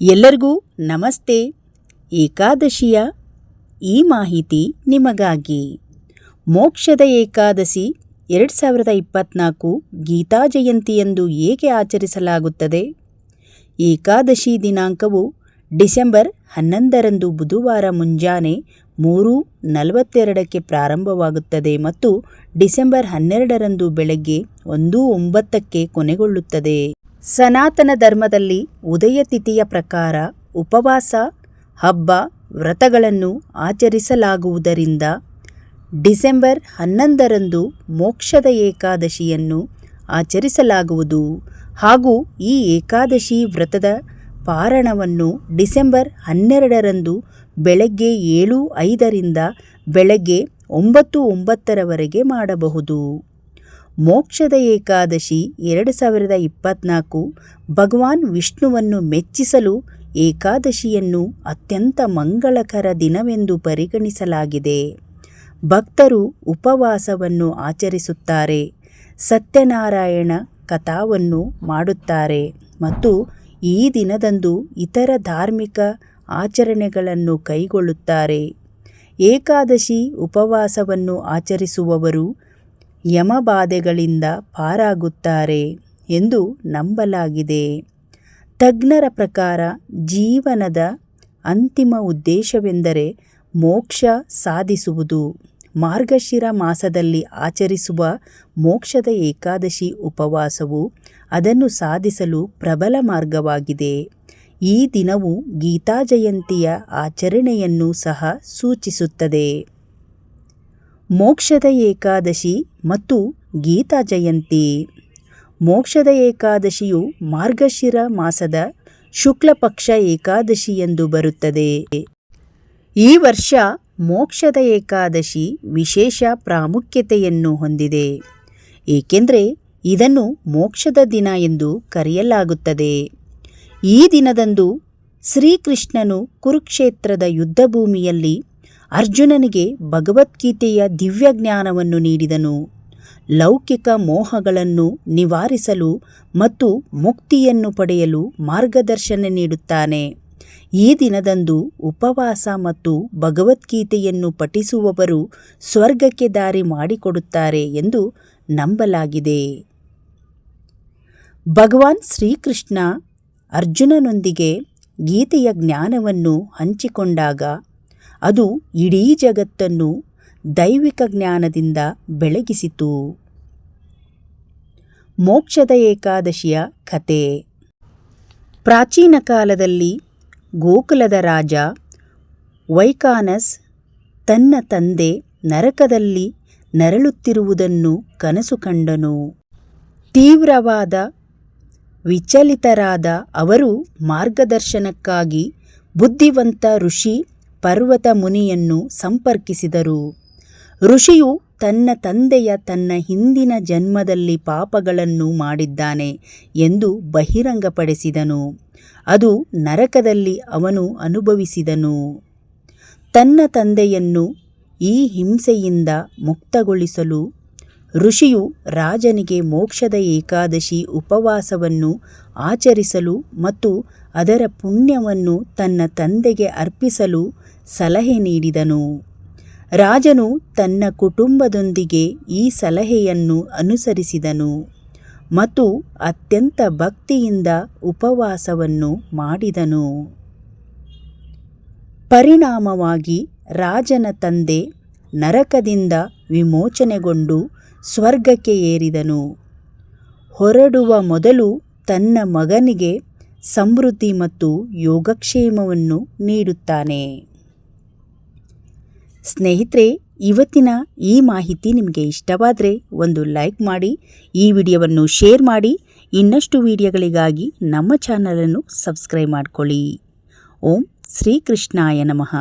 ಎಲ್ಲರಿಗೂ ನಮಸ್ತೆ. ಏಕಾದಶಿಯ ಈ ಮಾಹಿತಿ ನಿಮಗಾಗಿ. ಮೋಕ್ಷದ ಏಕಾದಶಿ ಎರಡು ಸಾವಿರದ ಇಪ್ಪತ್ತ್ನಾಲ್ಕು ಗೀತಾ ಜಯಂತಿಯಂದು ಏಕೆ ಆಚರಿಸಲಾಗುತ್ತದೆ? ಏಕಾದಶಿ ದಿನಾಂಕವು ಡಿಸೆಂಬರ್ ಹನ್ನೊಂದರಂದು ಬುಧವಾರ ಮುಂಜಾನೆ ಮೂರು ನಲವತ್ತೆರಡಕ್ಕೆ ಪ್ರಾರಂಭವಾಗುತ್ತದೆ ಮತ್ತು ಡಿಸೆಂಬರ್ ಹನ್ನೆರಡರಂದು ಬೆಳಗ್ಗೆ ಒಂದು ಒಂಬತ್ತಕ್ಕೆ ಕೊನೆಗೊಳ್ಳುತ್ತದೆ. ಸನಾತನ ಧರ್ಮದಲ್ಲಿ ಉದಯ ತಿಥಿಯ ಪ್ರಕಾರ ಉಪವಾಸ, ಹಬ್ಬ, ವ್ರತಗಳನ್ನು ಆಚರಿಸಲಾಗುವುದರಿಂದ ಡಿಸೆಂಬರ್ ಹನ್ನೊಂದರಂದು ಮೋಕ್ಷದ ಏಕಾದಶಿಯನ್ನು ಆಚರಿಸಲಾಗುವುದು ಹಾಗೂ ಈ ಏಕಾದಶಿ ವ್ರತದ ಪಾರಣವನ್ನು ಡಿಸೆಂಬರ್ ಹನ್ನೆರಡರಂದು ಬೆಳಗ್ಗೆ ಏಳು ಐದರಿಂದ ಬೆಳಗ್ಗೆ ಒಂಬತ್ತು ಒಂಬತ್ತರವರೆಗೆ ಮಾಡಬಹುದು. ಮೋಕ್ಷದ ಏಕಾದಶಿ ಎರಡು ಸಾವಿರದ ಇಪ್ಪತ್ನಾಲ್ಕು ಭಗವಾನ್ ವಿಷ್ಣುವನ್ನು ಮೆಚ್ಚಿಸಲು ಏಕಾದಶಿಯನ್ನು ಅತ್ಯಂತ ಮಂಗಳಕರ ದಿನವೆಂದು ಪರಿಗಣಿಸಲಾಗಿದೆ. ಭಕ್ತರು ಉಪವಾಸವನ್ನು ಆಚರಿಸುತ್ತಾರೆ. ಸತ್ಯನಾರಾಯಣ ಕಥಾವನ್ನು ಮಾಡುತ್ತಾರೆ ಮತ್ತು ಈ ದಿನದಂದು ಇತರ ಧಾರ್ಮಿಕ ಆಚರಣೆಗಳನ್ನು ಕೈಗೊಳ್ಳುತ್ತಾರೆ. ಏಕಾದಶಿ ಉಪವಾಸವನ್ನು ಆಚರಿಸುವವರು ಯಮಬಾಧೆಗಳಿಂದ ಪಾರಾಗುತ್ತಾರೆ ಎಂದು ನಂಬಲಾಗಿದೆ. ತಜ್ಞರ ಪ್ರಕಾರ ಜೀವನದ ಅಂತಿಮ ಉದ್ದೇಶವೆಂದರೆ ಮೋಕ್ಷ ಸಾಧಿಸುವುದು. ಮಾರ್ಗಶಿರ ಮಾಸದಲ್ಲಿ ಆಚರಿಸುವ ಮೋಕ್ಷದ ಏಕಾದಶಿ ಉಪವಾಸವು ಅದನ್ನು ಸಾಧಿಸಲು ಪ್ರಬಲ ಮಾರ್ಗವಾಗಿದೆ. ಈ ದಿನವು ಗೀತಾ ಜಯಂತಿಯ ಆಚರಣೆಯನ್ನು ಸಹ ಸೂಚಿಸುತ್ತದೆ. ಮೋಕ್ಷದ ಏಕಾದಶಿ ಮತ್ತು ಗೀತಾ ಜಯಂತಿ. ಮೋಕ್ಷದ ಏಕಾದಶಿಯು ಮಾರ್ಗಶಿರ ಮಾಸದ ಶುಕ್ಲ ಪಕ್ಷ ಏಕಾದಶಿ ಎಂದು ಬರುತ್ತದೆ. ಈ ವರ್ಷ ಮೋಕ್ಷದ ಏಕಾದಶಿ ವಿಶೇಷ ಪ್ರಾಮುಖ್ಯತೆಯನ್ನು ಹೊಂದಿದೆ. ಏಕೆಂದರೆ ಇದನ್ನು ಮೋಕ್ಷದ ದಿನ ಎಂದು ಕರೆಯಲಾಗುತ್ತದೆ. ಈ ದಿನದಂದು ಶ್ರೀಕೃಷ್ಣನು ಕುರುಕ್ಷೇತ್ರದ ಯುದ್ಧಭೂಮಿಯಲ್ಲಿ ಅರ್ಜುನನಿಗೆ ಭಗವದ್ಗೀತೆಯ ದಿವ್ಯ ಜ್ಞಾನವನ್ನು ನೀಡಿದನು. ಲೌಕಿಕ ಮೋಹಗಳನ್ನು ನಿವಾರಿಸಲು ಮತ್ತು ಮುಕ್ತಿಯನ್ನು ಪಡೆಯಲು ಮಾರ್ಗದರ್ಶನ ನೀಡುತ್ತಾನೆ. ಈ ದಿನದಂದು ಉಪವಾಸ ಮತ್ತು ಭಗವದ್ಗೀತೆಯನ್ನು ಪಠಿಸುವವರು ಸ್ವರ್ಗಕ್ಕೆ ದಾರಿ ಮಾಡಿಕೊಡುತ್ತಾರೆ ಎಂದು ನಂಬಲಾಗಿದೆ. ಭಗವಾನ್ ಶ್ರೀಕೃಷ್ಣ ಅರ್ಜುನನೊಂದಿಗೆ ಗೀತೆಯ ಜ್ಞಾನವನ್ನು ಹಂಚಿಕೊಂಡಾಗ ಅದು ಇಡೀ ಜಗತ್ತನ್ನು ದೈವಿಕ ಜ್ಞಾನದಿಂದ ಬೆಳಗಿಸಿತು. ಮೋಕ್ಷದ ಏಕಾದಶಿಯ ಕತೆ ಪ್ರಾಚೀನ ಕಾಲದಲ್ಲಿ ಗೋಕುಲದ ರಾಜ ವೈಕಾನಸ್ ತನ್ನ ತಂದೆ ನರಕದಲ್ಲಿ ನರಳುತ್ತಿರುವುದನ್ನು ಕನಸು ಕಂಡನು. ತೀವ್ರವಾದ, ವಿಚಲಿತರಾದ ಅವರು ಮಾರ್ಗದರ್ಶನಕ್ಕಾಗಿ ಬುದ್ಧಿವಂತ ಋಷಿ ಪರ್ವತ ಮುನಿಯನ್ನು ಸಂಪರ್ಕಿಸಿದರು. ಋಷಿಯು ತನ್ನ ತಂದೆಯ ತನ್ನ ಹಿಂದಿನ ಜನ್ಮದಲ್ಲಿ ಪಾಪಗಳನ್ನು ಮಾಡಿದ್ದಾನೆ ಎಂದು ಬಹಿರಂಗಪಡಿಸಿದನು. ಅದು ನರಕದಲ್ಲಿ ಅವನು ಅನುಭವಿಸಿದನು. ತನ್ನ ತಂದೆಯನ್ನು ಈ ಹಿಂಸೆಯಿಂದ ಮುಕ್ತಗೊಳಿಸಲು ಋಷಿಯು ರಾಜನಿಗೆ ಮೋಕ್ಷದ ಏಕಾದಶಿ ಉಪವಾಸವನ್ನು ಆಚರಿಸಲು ಮತ್ತು ಅದರ ಪುಣ್ಯವನ್ನು ತನ್ನ ತಂದೆಗೆ ಅರ್ಪಿಸಲು ಸಲಹೆ ನೀಡಿದನು. ರಾಜನು ತನ್ನ ಕುಟುಂಬದೊಂದಿಗೆ ಈ ಸಲಹೆಯನ್ನು ಅನುಸರಿಸಿದನು ಮತ್ತು ಅತ್ಯಂತ ಭಕ್ತಿಯಿಂದ ಉಪವಾಸವನ್ನು ಮಾಡಿದನು. ಪರಿಣಾಮವಾಗಿ ರಾಜನ ತಂದೆ ನರಕದಿಂದ ವಿಮೋಚನೆಗೊಂಡು ಸ್ವರ್ಗಕ್ಕೆ ಏರಿದನು. ಹೊರಡುವ ಮೊದಲು ತನ್ನ ಮಗನಿಗೆ ಸಮೃದ್ಧಿ ಮತ್ತು ಯೋಗಕ್ಷೇಮವನ್ನು ನೀಡುತ್ತಾನೆ. ಸ್ನೇಹಿತರೆ, ಇವತ್ತಿನ ಈ ಮಾಹಿತಿ ನಿಮಗೆ ಇಷ್ಟವಾದರೆ ಒಂದು ಲೈಕ್ ಮಾಡಿ, ಈ ವಿಡಿಯೋವನ್ನು ಶೇರ್ ಮಾಡಿ, ಇನ್ನಷ್ಟು ವಿಡಿಯೋಗಳಿಗಾಗಿ ನಮ್ಮ ಚಾನಲನ್ನು ಸಬ್ಸ್ಕ್ರೈಬ್ ಮಾಡಿಕೊಳ್ಳಿ. ಓಂ ಶ್ರೀಕೃಷ್ಣಾಯ ನಮಃ.